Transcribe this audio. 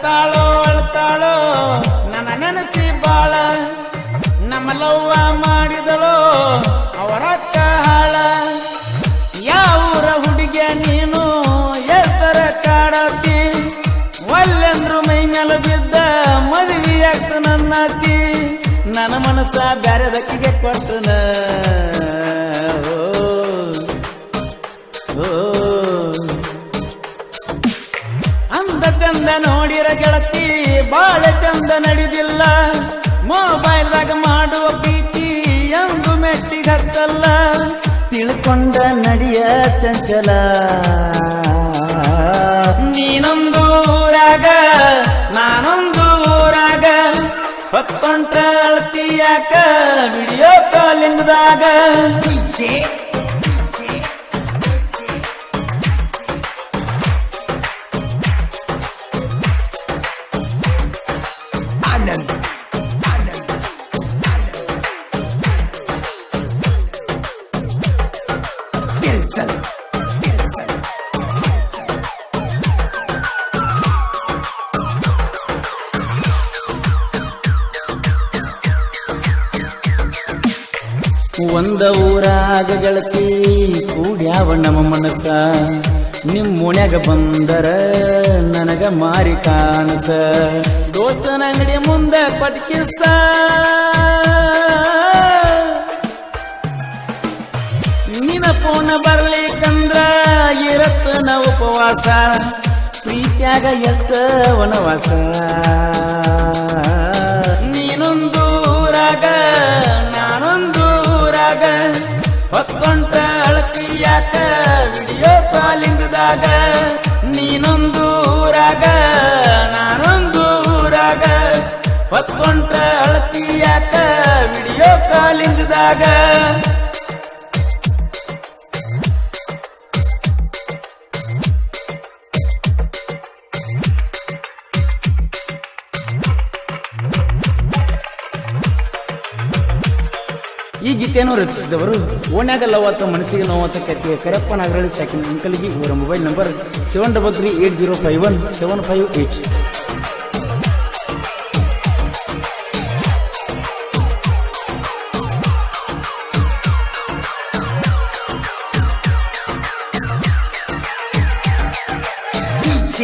ಅಳತಾಳೋ ಅಳ್ತಾಳೋ ನನ್ನ ನೆನಸಿ ಬಾಳ. ನಮ್ಮ ಲವ್ವ ಮಾಡಿದಳೋ ಅವರ ಹಾಳ. ಯಾವೂರ ಹುಡುಗಿಯ ನೀನು ಎಷ್ಟರ ಕಾಡತಿ? ಒಲ್ಲೆಂದ್ರು ಮೈ ಮೇಲೆ ಬಿದ್ದ ಮದುವೆ ಆಗ್ತು ನನ್ನ ಅತಿ ನನ್ನ ಮನಸ್ಸ ಬ್ಯಾರೆದಕ್ಕಿಗೆ ಕೊಟ್ಟನ. ಓ, ಓ. ಚಂದ ನೋಡಿರ ಗೆಳತಿ, ಬಾಳ ಚಂದ ನಡೆದಿಲ್ಲ. ಮೊಬೈಲ್ದಾಗ ಮಾಡುವ ಪ್ರೀತಿ ಎಂದು ಮೆಟ್ಟಿಗತ್ತಲ್ಲ. ತಿಳ್ಕೊಂಡ ನಡಿಯ ಚಂಚಲ. ನೀನೊಂದು ಊರಾಗ, ನಾನೊಂದು ಊರಾಗ. ಹೊತ್ತೊಂಟ ಅಳ್ತಿಯಾಕ ವಿಡಿಯೋ ಕಾಲಿಂಗದಾಗ ಒಂದ ಊರಾಗ ಗೆಳತಿ ಕೂಡ್ಯಾವ ನಮ್ಮ ಮನಸ್ಸ. ನಿಮ್ ಬಂದರ ನನಗ ಮಾರಿ ಕಾಣಸ ದೋಸ್ತನ ಅಂಗಡಿ ಮುಂದ ಪಟ್ಕಿಸ ನಿನ ಕಂದ್ರ ಬರ್ಲಿಕ್ಕಂದ್ರ ಇರತ್ತನ ಉಪವಾಸ. ಪ್ರೀತ್ಯಾಗ ಎಷ್ಟ ವನವಾಸ. ಅಳತಿಯಾಕ ವಿಡಿಯೋ ಕಾಲಿಂಗದಾಗ ನೀನೊಂದು ಊರಾಗ ನಾನೊಂದು ಊರಾಗ. ಹೊತ್ತೊಂಟ ಅಳತಿಯಾಕ ವಿಡಿಯೋ ಕಾಲಿಂಗದಾಗ ಈ ಗೀತೆಯನ್ನು ರಚಿಸಿದವರು ಓಣ್ಯಾಗ ಅಥವಾ ಮನಸ್ಸಿಗೆ ನೋವಾತ ಕತ್ತಿಯ ಕರಪ್ಪ ನಾಗರಳ್ಳಿ ಸೆಕೆಂಡ್ ಅಂಕಲ್ಗೆ, ಇವರ mobile number seven double three eight zero five one seven five eight DJ